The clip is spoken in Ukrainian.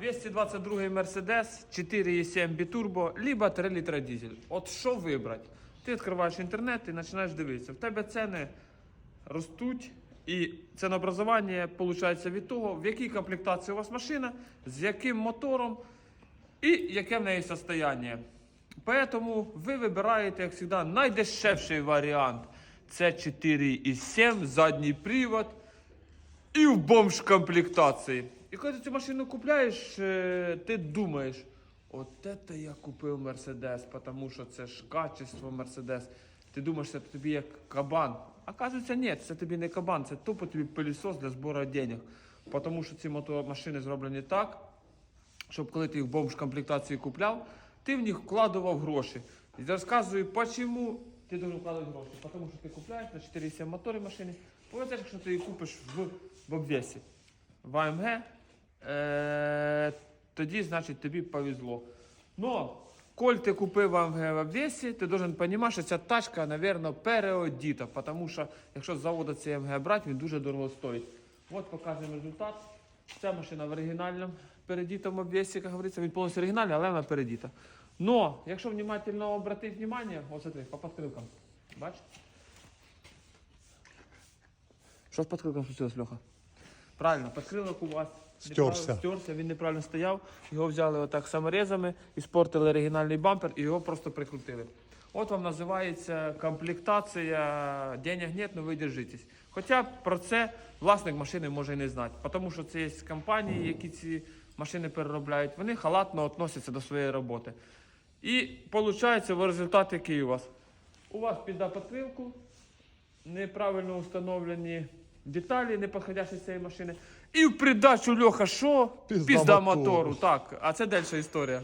222 Mercedes, 4,7 бітурбо, либо 3 літра дизель. От що вибрати? Ти відкриваєш інтернет і починаєш дивитися. В тебе ціни ростуть, і цінообразування виходить від того, в якій комплектації у вас машина, з яким мотором і яке в неї состояние. Поэтому ви вибираєте, як завжди, найдешевший варіант. Це 4,7, задній привод і в бомж комплектації. І коли ти цю машину купляєш, е, ти думаєш, от це я купив Мерседес, тому що це ж качество Мерседес. Ти думаєш, це тобі як кабан. Оказується, ні, це тобі не кабан, це тупо тобі пилісос для збору денег. Тому що ці мотомашини зроблені так, щоб коли ти їх в бомж комплектації купляв, ти в них вкладував гроші. І розказую, чому ти должен вкладати гроші. Тому що ти купляєш на 4,7 моторі машини, повезеш, якщо ти її купиш в, в обвесі, в АМГ, е, тоді, значить, тобі повезло. Но, коль ти купив в обвесі, ти должен розуміти, що ця тачка, мабуть, переодіта, тому що якщо з заводу цей АМГ брати, він дуже дорого стоїть. От показуємо результат. Ця машина в оригінальному передітому обвесі, як говориться, він повністю оригінальний, але вона передіта. Но, якщо внимательно обратити внимание, ось смотри, по подкрилкам. Бач? Що з подкрилком случилось, Льоха? Правильно, подкрилок у вас Стерся. стерся, він неправильно стояв. Його взяли отак саморезами, іспортили оригінальний бампер і його просто прикрутили. От вам називається комплектація денег нет, но ви держитесь. Хоча про це власник машини може і не знати, тому що це є компанії, які ці машини переробляють, вони халатно відносяться до своєї роботи. І виходить результат який у вас? У вас піда подкрилку, неправильно встановлені деталі, не підходящі цієї машини. І в придачу Льоха, що? Пізда Пізда мотору. мотору. Так, а це дальша історія.